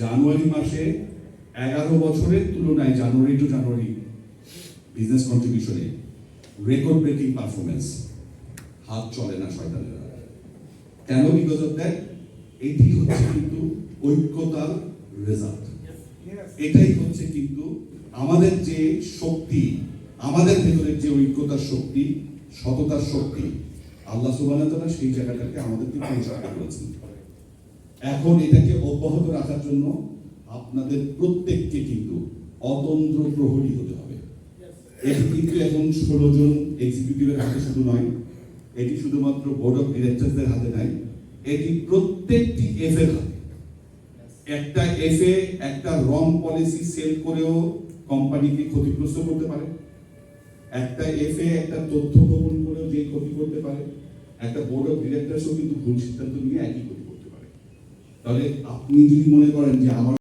জানুয়ারি মাসে এগারো বছরের তুলনায় জানুয়ারি টু জানুয়ারি বিজনেস কন্ট্রিবিউশনে রেকর্ড ব্রেকিং পারফরমেন্স হাত চলে না শয়তানের। কেন বিকজ অফ দ্যাট এটি হচ্ছে কিন্তু ঐক্যতার রেজাল্ট এটাই হচ্ছে কিন্তু আমাদের যে শক্তি, আমাদের ভেতরের যে ঐক্যতার শক্তি, সততার শক্তি, আল্লাহ তাআলা সেই জায়গাটাকে আমাদেরকে পরিষ্কার করেছেন এখন এটাকে অব্যাহত রাখার জন্য আপনাদের প্রত্যেককে কিন্তু অতন্ত্র প্রহরী হতে হবে। এটি কিন্তু এখন ষোলো জন এক্সিকিউটিভের হাতে শুধু নয়, এটি শুধুমাত্র বোর্ড অফ ডিরেক্টরদের হাতে নয় এটি প্রত্যেকটি এফ এর হাতে। একটা এফএ একটা রং পলিসি সেল করেও কোম্পানিকে ক্ষতিগ্রস্ত করতে পারে। একটা এফএ একটা তথ্য গোপন করেও যে ক্ষতি করতে পারে, একটা বোর্ড অফ ডিরেক্টরসও কিন্তু ভুল সিদ্ধান্ত নিয়ে একই ক্ষতি তাহলে আপনি যদি মনে করেন যে আমার